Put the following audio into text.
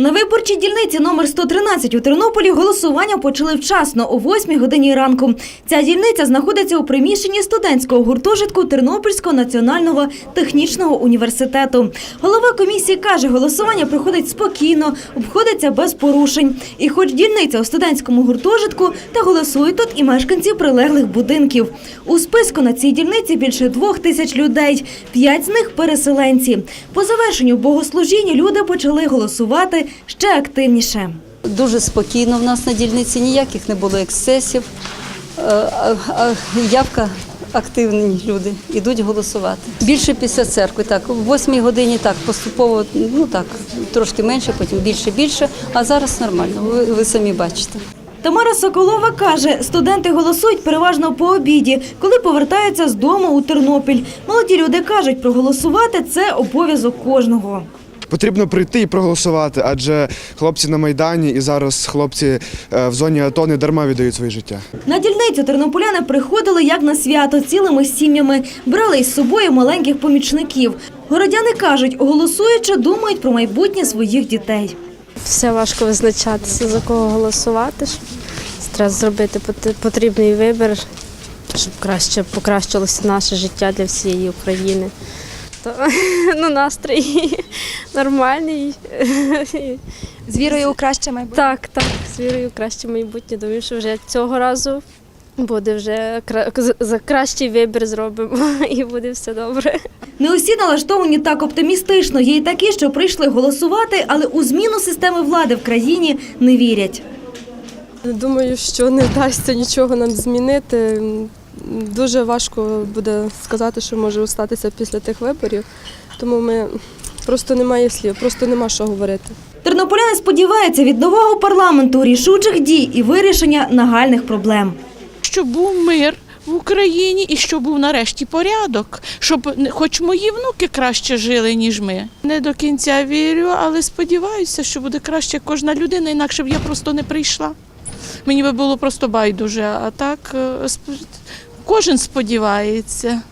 На виборчій дільниці номер 113 у Тернополі голосування почали вчасно о 8 годині ранку. Ця дільниця знаходиться у приміщенні студентського гуртожитку Тернопільського національного технічного університету. Голова комісії каже, голосування проходить спокійно, обходиться без порушень. І хоч дільниця у студентському гуртожитку, та голосують тут і мешканці прилеглих будинків. У списку на цій дільниці більше двох тисяч людей, п'ять з них переселенці. По завершенню богослужіння люди почали голосувати ще активніше. Дуже спокійно в нас на дільниці, ніяких не було ексцесів. Е, Явка активні люди, йдуть голосувати. Більше після церкви, так, в восьмій годині так, поступово, ну так, трошки менше, потім більше, більше, а зараз нормально, ви, ви самі бачите. Тамара Соколова каже, студенти голосують переважно по обіді, коли повертаються з дому у Тернопіль. Молоді люди кажуть, проголосувати – це обов'язок кожного. Потрібно прийти і проголосувати, адже хлопці на майдані і зараз хлопці е, в зоні АТО не дарма віддають своє життя. На дільницю тернополяни приходили як на свято цілими сім'ями, брали із собою маленьких помічників. Городяни кажуть, голосуючи, думають про майбутнє своїх дітей. Все важко визначатися, за кого голосувати. Треба зробити потрібний вибір, щоб краще покращилося наше життя для всієї України. То, ну, настрій нормальний. З вірою у краще майбутнє. Так, так, з вірою краще майбутнє. Думаю, що вже цього разу буде вже за кращий вибір зробимо і буде все добре. Не усі налаштовані так оптимістично. Є й такі, що прийшли голосувати, але у зміну системи влади в країні не вірять. Думаю, що не вдасться нічого нам змінити. Дуже важко буде сказати, що може статися після тих виборів. Тому ми просто немає слів, просто нема що говорити. Тернополяни сподіваються від нового парламенту рішучих дій і вирішення нагальних проблем. щоб був мир в Україні і щоб був нарешті порядок, щоб не- хоч мої внуки краще жили, ніж ми. Не до кінця вірю, але сподіваюся, що буде краще кожна людина, інакше б я просто не прийшла. Мені би було просто байдуже, а так е, кожен сподівається.